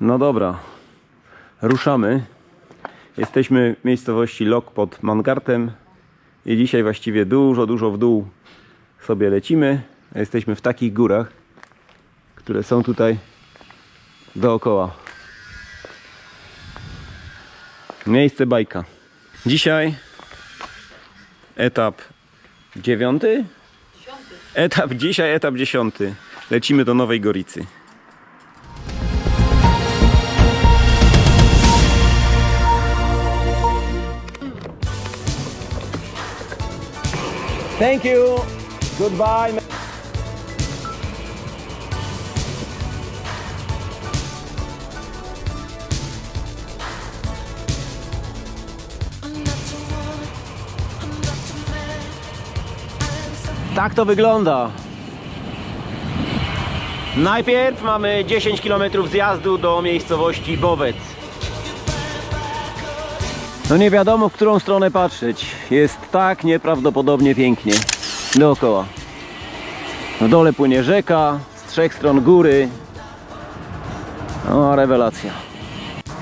No dobra, ruszamy. Jesteśmy w miejscowości Lok pod Mangartem i dzisiaj właściwie dużo, dużo w dół sobie lecimy. Jesteśmy w takich górach, które są tutaj dookoła. Miejsce bajka. Dzisiaj etap dziewiąty? Etap dzisiaj, etap dziesiąty. Lecimy do Nowej Goricy. Thank you. Goodbye. Tak to wygląda. Najpierw mamy 10 km zjazdu do miejscowości Bowec. No nie wiadomo, w którą stronę patrzeć. Jest tak nieprawdopodobnie pięknie dookoła. Na dole płynie rzeka, z trzech stron góry. O, rewelacja.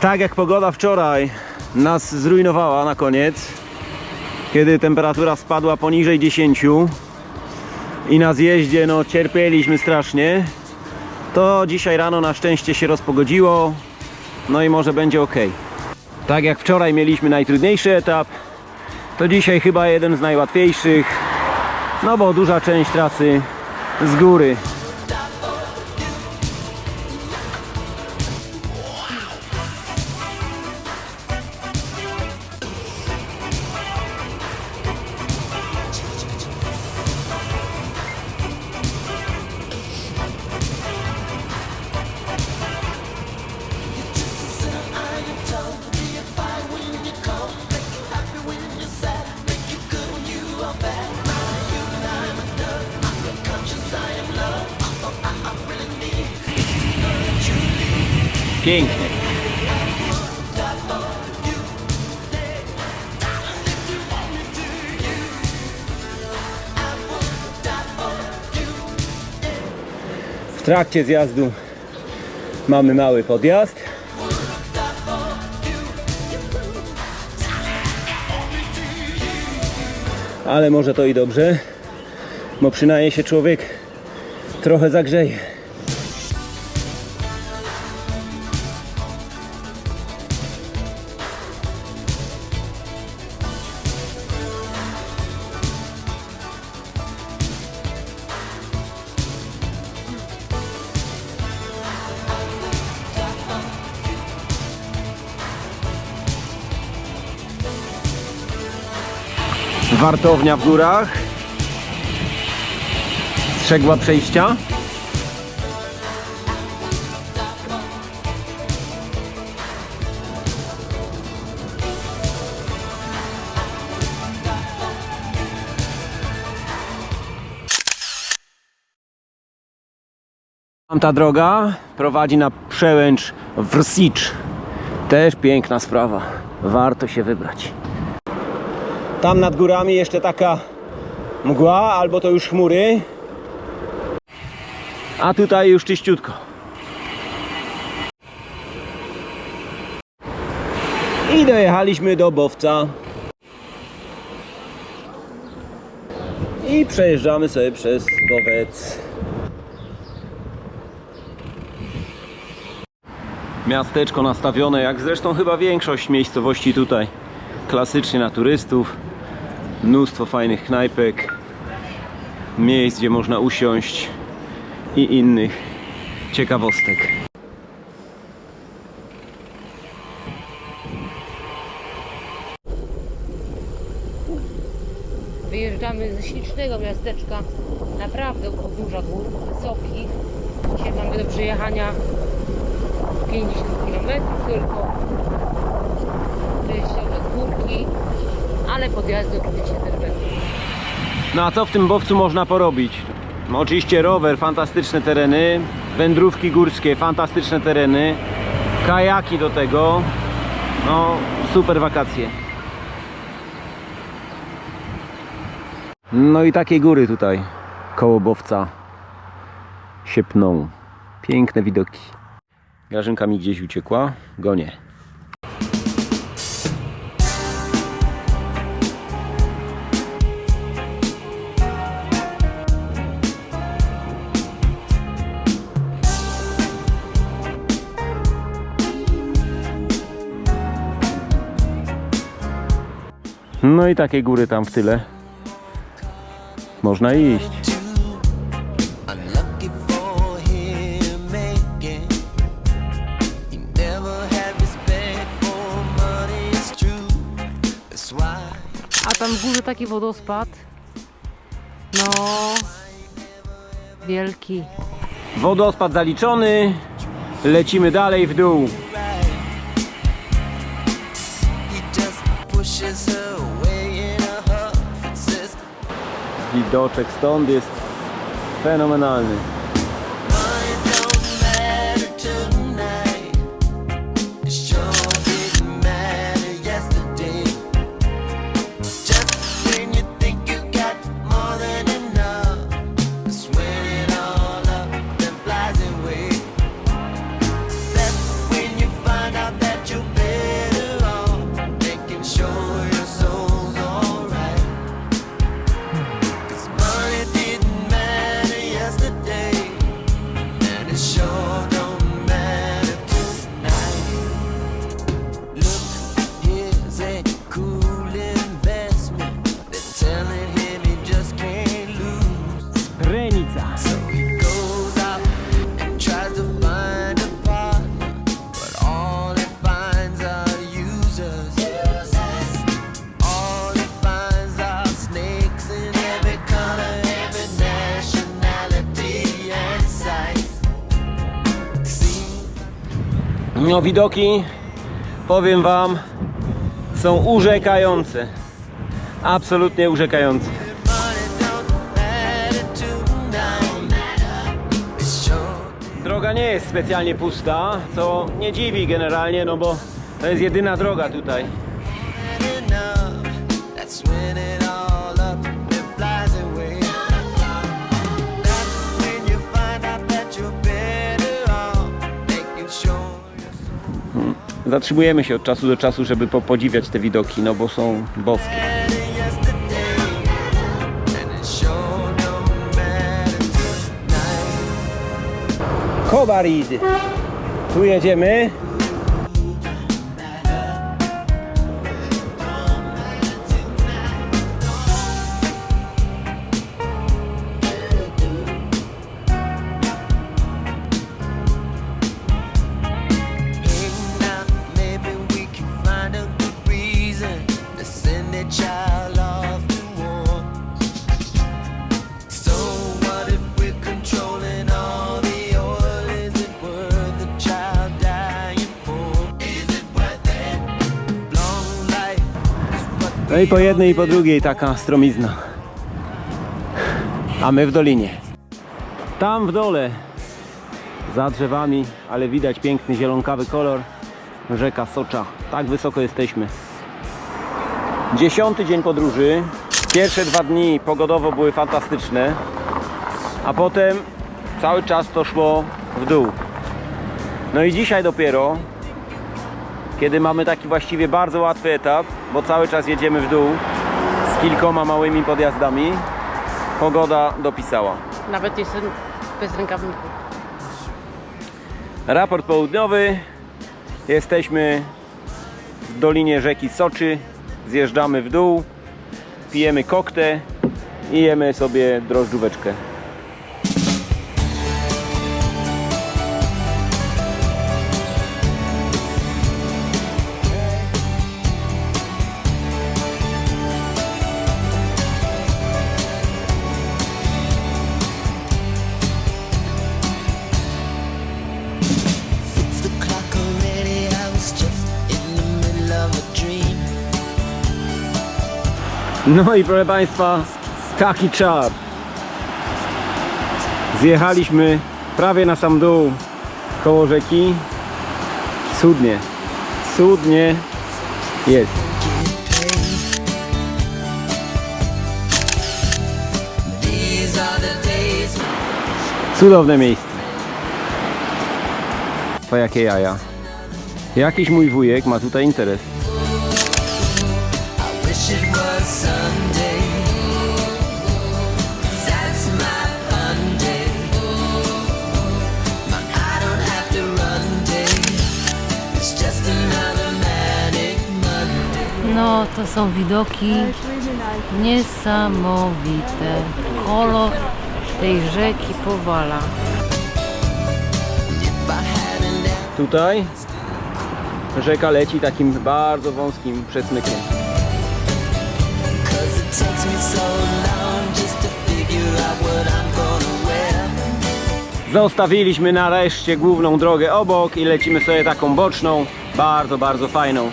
Tak jak pogoda wczoraj nas zrujnowała na koniec, kiedy temperatura spadła poniżej 10 i na zjeździe no cierpieliśmy strasznie, to dzisiaj rano na szczęście się rozpogodziło, no i może będzie ok. Tak jak wczoraj mieliśmy najtrudniejszy etap, to dzisiaj chyba jeden z najłatwiejszych, no bo duża część trasy z góry. Pięknie. W trakcie zjazdu mamy mały podjazd. Ale może to i dobrze, bo przynajmniej się człowiek trochę zagrzeje. Wartownia w górach. Strzegła przejścia. Tamta droga prowadzi na przełęcz Wrsicz. Też piękna sprawa. Warto się wybrać. Tam nad górami jeszcze taka mgła, albo to już chmury. A tutaj już czyściutko. I dojechaliśmy do Bowca. I przejeżdżamy sobie przez Bowec. Miasteczko nastawione, jak zresztą chyba większość miejscowości tutaj. Klasycznie na turystów. Mnóstwo fajnych knajpek, miejsc, gdzie można usiąść i innych ciekawostek. Wyjeżdżamy ze ślicznego miasteczka, naprawdę u podnóża gór, wysokich. Dzisiaj mamy do przejechania 50 km tylko. Górki, ale podjazdy oczywiście też będą. No a co w tym Bowcu można porobić? No, oczywiście rower, fantastyczne tereny, wędrówki górskie, fantastyczne tereny, kajaki do tego. No, super wakacje. No i takie góry tutaj koło Bowca się pną. Piękne widoki. Grażynka mi gdzieś uciekła, go No i takie góry tam w tyle. Można iść. A tam w górze taki wodospad. No. Wielki. Wodospad zaliczony. Lecimy dalej w dół. Widoczek stąd jest fenomenalny. No widoki, powiem wam, są urzekające. Absolutnie urzekające. Droga nie jest specjalnie pusta, co nie dziwi generalnie, no bo to jest jedyna droga tutaj. Zatrzymujemy się od czasu do czasu, żeby po- podziwiać te widoki, no bo są boskie. better yesterday, and No i po jednej i po drugiej taka stromizna. A my w dolinie. Tam w dole, za drzewami, ale widać piękny zielonkawy kolor. Rzeka Socza. Tak wysoko jesteśmy. Dziesiąty dzień podróży. Pierwsze dwa dni pogodowo były fantastyczne. A potem cały czas to szło w dół. No i dzisiaj dopiero kiedy mamy taki właściwie bardzo łatwy etap, bo cały czas jedziemy w dół z kilkoma małymi podjazdami, pogoda dopisała. Nawet jestem bez rękawników. Raport południowy. Jesteśmy w dolinie rzeki Soczy. Zjeżdżamy w dół, pijemy koktę i jemy sobie drożdżóweczkę. No i proszę Państwa, taki czar. Zjechaliśmy prawie na sam dół koło rzeki. Cudnie, cudnie jest. Cudowne miejsce. To jakie jaja. Jakiś mój wujek ma tutaj interes. I wish it was Sunday. 'Cause That's my fun day. My I don't have to run day. It's just another manic Monday. No, to są widoki niesamowite. Kolor tej rzeki powala. Tutaj rzeka leci takim bardzo wąskim przesmykiem. Zostawiliśmy nareszcie główną drogę obok i lecimy sobie taką boczną, bardzo, bardzo fajną.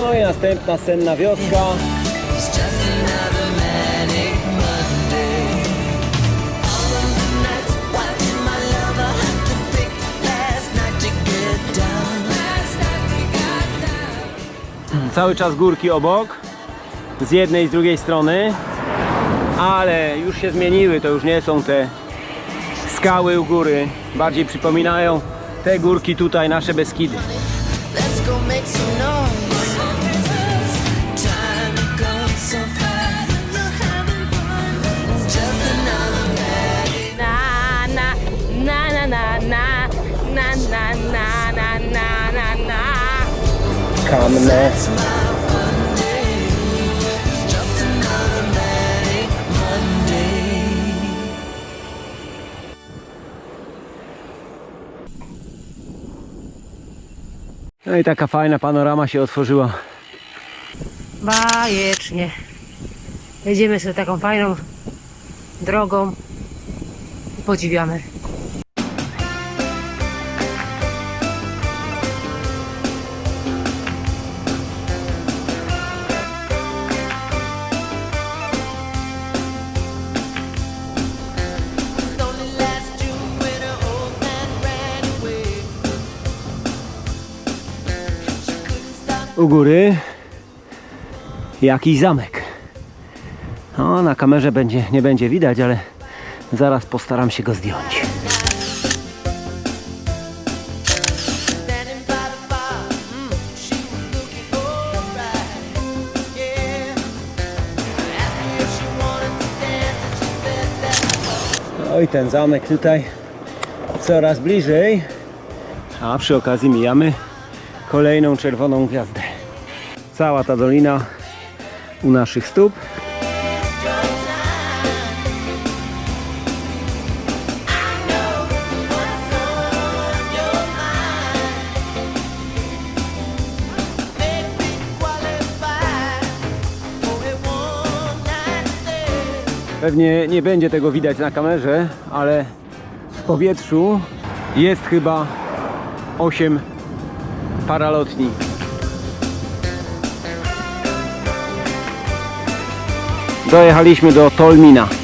No i następna senna wioska. Cały czas górki obok, z jednej i z drugiej strony, ale już się zmieniły, to już nie są te skały u góry, bardziej przypominają te górki tutaj, nasze Beskidy. Monday. No i taka fajna panorama się otworzyła. Bajecznie. Jedziemy sobie taką fajną drogą i podziwiamy. u góry jakiś zamek. No, na kamerze będzie, nie będzie widać, ale zaraz postaram się go zdjąć. Oj, ten zamek tutaj coraz bliżej. A przy okazji mijamy kolejną czerwoną gwiazdę. Cała ta dolina u naszych stóp. Pewnie nie będzie tego widać na kamerze, ale w powietrzu jest chyba 8 paralotni. Dojechaliśmy do Tolmina.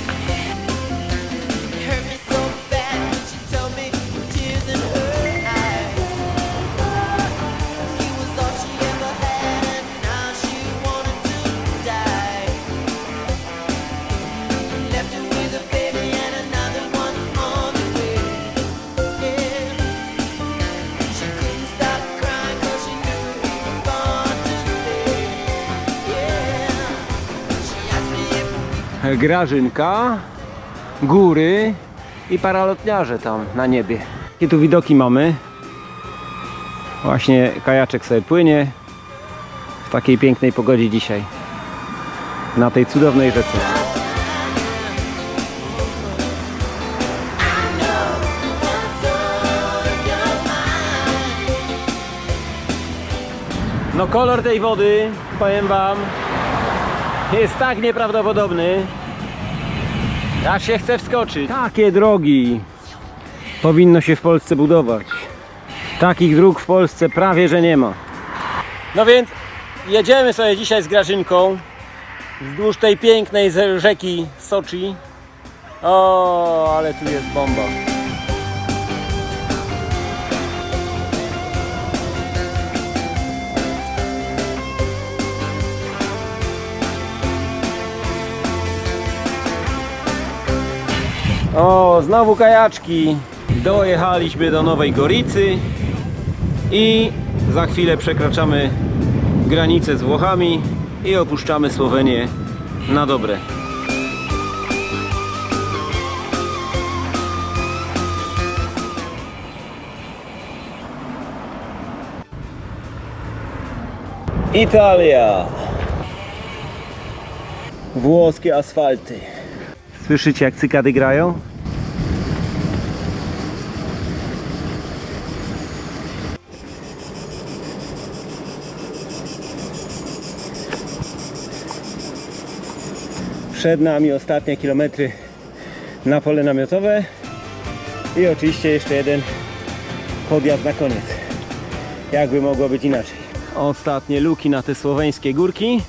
Grażynka, góry i paralotniarze tam na niebie. Jakie tu widoki mamy? Właśnie kajaczek sobie płynie w takiej pięknej pogodzie dzisiaj. Na tej cudownej rzece. No kolor tej wody, powiem wam, jest tak nieprawdopodobny. Aż się chce wskoczyć. Takie drogi powinno się w Polsce budować. Takich dróg w Polsce prawie że nie ma. No więc jedziemy sobie dzisiaj z Grażynką wzdłuż tej pięknej ze- rzeki Soczi. O, ale tu jest bomba. O, znowu kajaczki. Dojechaliśmy do Nowej Goricy i za chwilę przekraczamy granicę z Włochami i opuszczamy Słowenię na dobre. Italia. Włoskie asfalty. Słyszycie jak cykady grają? Przed nami ostatnie kilometry na pole namiotowe i oczywiście jeszcze jeden podjazd na koniec. Jakby mogło być inaczej. Ostatnie luki na te słoweńskie górki.